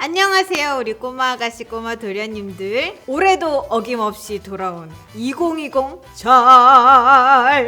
안녕하세요 우리 꼬마 아가씨 꼬마 도련님들. 올해도 어김없이 돌아온 2020 잘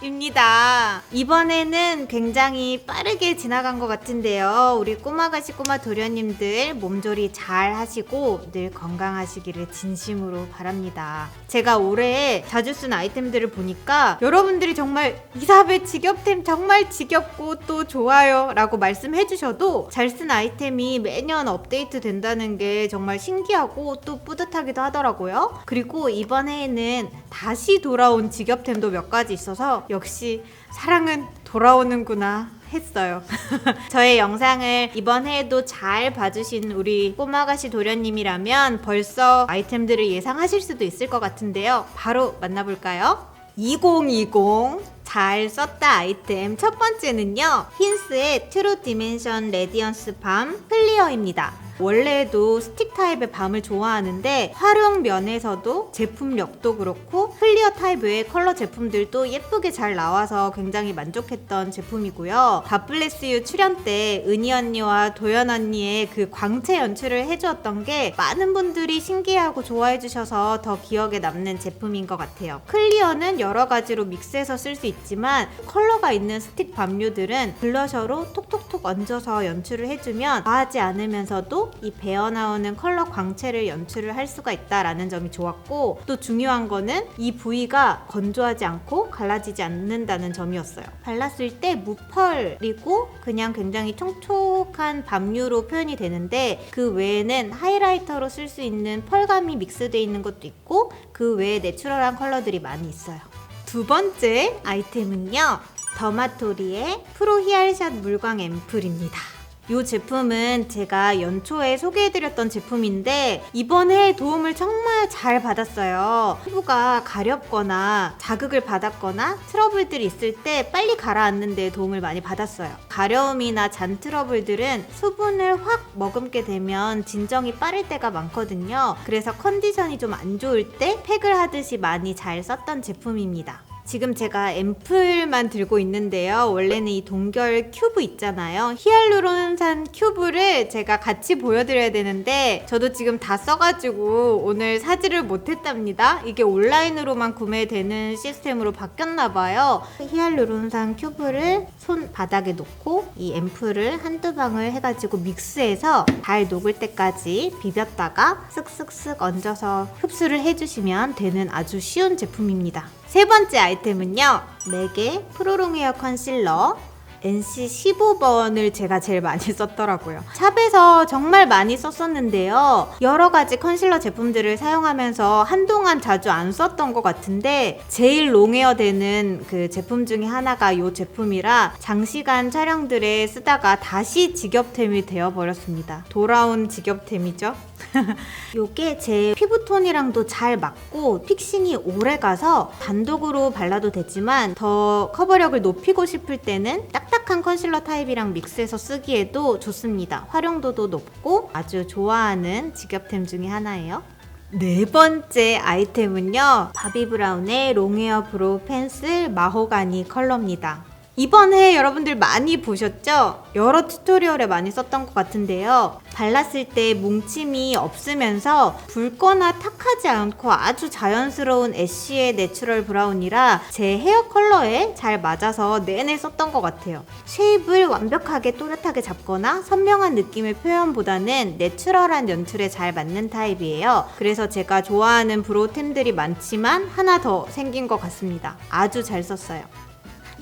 입니다. 이번에는 굉장히 빠르게 지나간 것 같은데요. 우리 꼬마가시 꼬마 도련님들 몸조리 잘 하시고 늘 건강하시기를 진심으로 바랍니다. 제가 올해 자주 쓴 아이템들을 보니까 여러분들이 정말 이사벨 직업템 정말 지겹고 또 좋아요 라고 말씀해 주셔도 잘 쓴 아이템이 매년 업데이트 된다는 게 정말 신기하고 또 뿌듯하기도 하더라고요. 그리고 이번에는 다시 돌아온 직업템도 몇 가지 있어서 역시 사랑은 돌아오는구나 했어요. 저의 영상을 이번 해에도 잘 봐주신 우리 꼬마가시 도련님이라면 벌써 아이템들을 예상하실 수도 있을 것 같은데요. 바로 만나볼까요? 2020잘 썼다 아이템 첫 번째는요 힌스의 트루 디멘션 레디언스 밤 클리어입니다 원래도 스틱 타입의 밤을 좋아하는데 활용 면에서도 제품력도 그렇고 클리어 타입의 컬러 제품들도 예쁘게 잘 나와서 굉장히 만족했던 제품이고요. 바블레스유 출연 때 은희 언니와 도연 언니의 그 광채 연출을 해주었던 게 많은 분들이 신기해하고 좋아해 주셔서 더 기억에 남는 제품인 것 같아요. 클리어는 여러 가지로 믹스해서 쓸 수 있지만 컬러가 있는 스틱 밤류들은 블러셔로 톡톡톡 얹어서 연출을 해주면 과하지 않으면서도 이 배어 나오는 컬러 광채를 연출을 할 수가 있다라는 점이 좋았고 또 중요한 거는 이 부위가 건조하지 않고 갈라지지 않는다는 점이었어요. 발랐을 때 무펄이고 그냥 굉장히 촉촉한 밤류로 표현이 되는데 그 외에는 하이라이터로 쓸 수 있는 펄감이 믹스되어 있는 것도 있고 그 외에 내추럴한 컬러들이 많이 있어요. 두 번째 아이템은요. 더마토리의 프로 히알샷 물광 앰플입니다. 이 제품은 제가 연초에 소개해드렸던 제품인데 이번에 도움을 정말 잘 받았어요. 피부가 가렵거나 자극을 받았거나 트러블들이 있을 때 빨리 가라앉는 데 도움을 많이 받았어요. 가려움이나 잔 트러블들은 수분을 확 머금게 되면 진정이 빠를 때가 많거든요. 그래서 컨디션이 좀 안 좋을 때 팩을 하듯이 많이 잘 썼던 제품입니다. 지금 제가 앰플만 들고 있는데요. 원래는 이 동결 큐브 있잖아요. 히알루론산 큐브를 제가 같이 보여드려야 되는데 저도 지금 다 써가지고 오늘 사지를 못했답니다. 이게 온라인으로만 구매되는 시스템으로 바뀌었나봐요. 히알루론산 큐브를 손 바닥에 놓고 이 앰플을 한두 방울 해가지고 믹스해서 잘 녹을 때까지 비볐다가 쓱쓱쓱 얹어서 흡수를 해주시면 되는 아주 쉬운 제품입니다. 세 번째 아이템은요. 맥의 프로롱 헤어 컨실러 NC 15번을 제가 제일 많이 썼더라고요. 샵에서 정말 많이 썼었는데요. 여러 가지 컨실러 제품들을 사용하면서 한동안 자주 안 썼던 것 같은데 제일 롱웨어 되는 그 제품 중에 하나가 이 제품이라 장시간 촬영들에 쓰다가 다시 직업템이 되어버렸습니다. 돌아온 직업템이죠. 요게 제 피부톤이랑도 잘 맞고 픽싱이 오래 가서 단독으로 발라도 되지만 더 커버력을 높이고 싶을 때는 딱딱한 컨실러 타입이랑 믹스해서 쓰기에도 좋습니다. 활용도도 높고 아주 좋아하는 직업템 중에 하나예요. 네 번째 아이템은요. 바비 브라운의 롱웨어 브로우 펜슬 마호가니 컬러입니다. 이번 해 여러분들 많이 보셨죠? 여러 튜토리얼에 많이 썼던 것 같은데요. 발랐을 때 뭉침이 없으면서 붉거나 탁하지 않고 아주 자연스러운 애쉬의 내추럴 브라운이라 제 헤어 컬러에 잘 맞아서 내내 썼던 것 같아요. 쉐입을 완벽하게 또렷하게 잡거나 선명한 느낌의 표현보다는 내추럴한 연출에 잘 맞는 타입이에요. 그래서 제가 좋아하는 브로우템들이 많지만 하나 더 생긴 것 같습니다. 아주 잘 썼어요.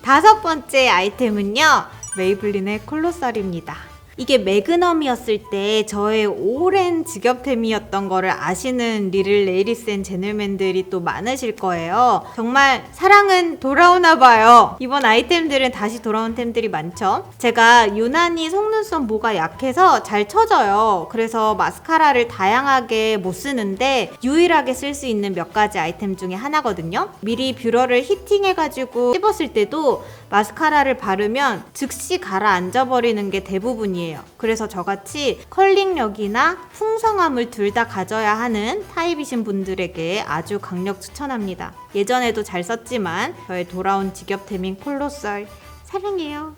다섯 번째 아이템은요. 메이블린의 콜로설입니다. 이게 매그넘이었을 때 저의 오랜 직업템이었던 거를 아시는 리를 레이리센 제널맨들이 또 많으실 거예요. 정말 사랑은 돌아오나 봐요. 이번 아이템들은 다시 돌아온 템들이 많죠. 제가 유난히 속눈썹 모가 약해서 잘 쳐져요. 그래서 마스카라를 다양하게 못 쓰는데 유일하게 쓸 수 있는 몇 가지 아이템 중에 하나거든요. 미리 뷰러를 히팅해가지고 씹었을 때도 마스카라를 바르면 즉시 가라앉아 버리는 게 대부분이에요. 그래서 저같이 컬링력이나 풍성함을 둘 다 가져야 하는 타입이신 분들에게 아주 강력 추천합니다. 예전에도 잘 썼지만 저의 돌아온 직업템인 콜로설 사랑해요.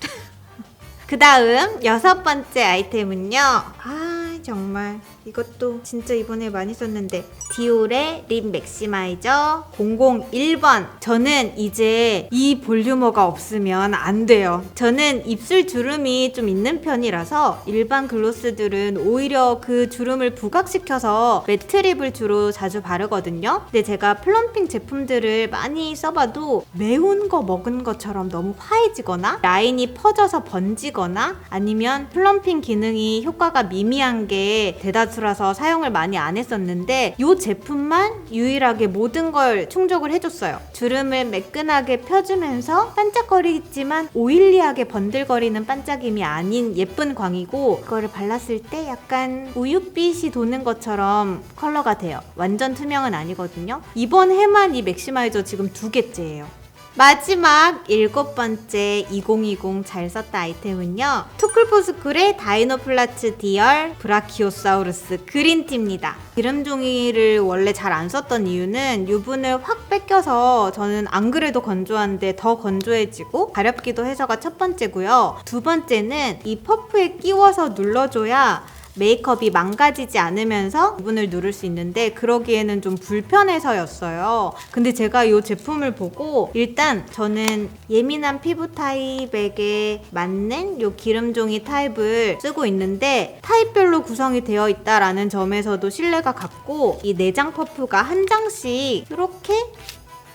그 다음 여섯 번째 아이템은요. 아, 정말. 이것도 진짜 이번에 많이 썼는데. 디올의 립 맥시마이저 001번. 저는 이제 이 볼륨어가 없으면 안 돼요. 저는 입술 주름이 좀 있는 편이라서 일반 글로스들은 오히려 그 주름을 부각시켜서 매트립을 주로 자주 바르거든요. 근데 제가 플럼핑 제품들을 많이 써봐도 매운 거 먹은 것처럼 너무 화해지거나 라인이 퍼져서 번지거나 아니면 플럼핑 기능이 효과가 미미한 게 대다수 라서 사용을 많이 안 했었는데 이 제품만 유일하게 모든 걸 충족을 해줬어요. 주름을 매끈하게 펴주면서 반짝거리지만 오일리하게 번들거리는 반짝임이 아닌 예쁜 광이고 그거를 발랐을 때 약간 우유빛이 도는 것처럼 컬러가 돼요. 완전 투명은 아니거든요. 이번 해만 이 맥시마이저 지금 두 개째예요. 마지막 일곱 번째 2020 잘 썼다 아이템은요. 투쿨포스쿨의 다이노플라츠 디얼 브라키오사우루스 그린티입니다. 기름 종이를 원래 잘 안 썼던 이유는 유분을 확 뺏겨서 저는 안 그래도 건조한데 더 건조해지고 가렵기도 해서가 첫 번째고요. 두 번째는 이 퍼프에 끼워서 눌러줘야 메이크업이 망가지지 않으면서 부분을 누를 수 있는데 그러기에는 좀 불편해서였어요. 근데 제가 이 제품을 보고 일단 저는 예민한 피부 타입에게 맞는 이 기름종이 타입을 쓰고 있는데 타입별로 구성이 되어 있다라는 점에서도 신뢰가 갔고 이 내장 퍼프가 한 장씩 이렇게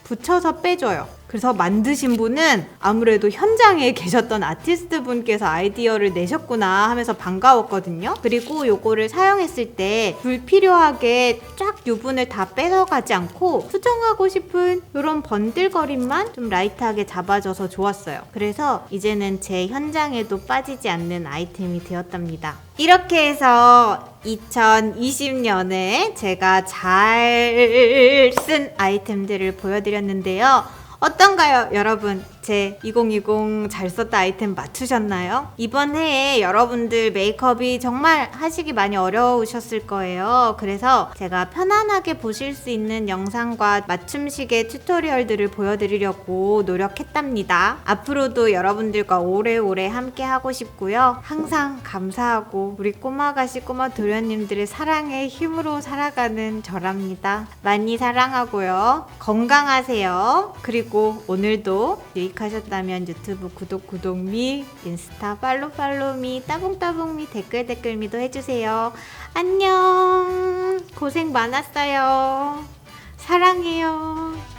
붙여서 빼줘요. 그래서 만드신 분은 아무래도 현장에 계셨던 아티스트 분께서 아이디어를 내셨구나 하면서 반가웠거든요. 그리고 요거를 사용했을 때 불필요하게 쫙 유분을 다 뺏어가지 않고 수정하고 싶은 이런 번들거림만 좀 라이트하게 잡아줘서 좋았어요. 그래서 이제는 제 현장에도 빠지지 않는 아이템이 되었답니다. 이렇게 해서 2020년에 제가 잘 쓴 아이템들을 보여드렸는데요. 어떤가요, 여러분? 제 2020 잘 썼다 아이템 맞추셨나요? 이번 해에 여러분들 메이크업이 정말 하시기 많이 어려우셨을 거예요. 그래서 제가 편안하게 보실 수 있는 영상과 맞춤식의 튜토리얼들을 보여드리려고 노력했답니다. 앞으로도 여러분들과 오래오래 함께 하고 싶고요. 항상 감사하고 우리 꼬마 가시 꼬마 도련님들의 사랑의 힘으로 살아가는 저랍니다. 많이 사랑하고요. 건강하세요. 그리고 오늘도 하셨다면 유튜브 구독 구독 미, 인스타 팔로 팔로 미, 따봉따봉 미, 댓글 댓글 미도 해주세요. 안녕. 고생 많았어요. 사랑해요.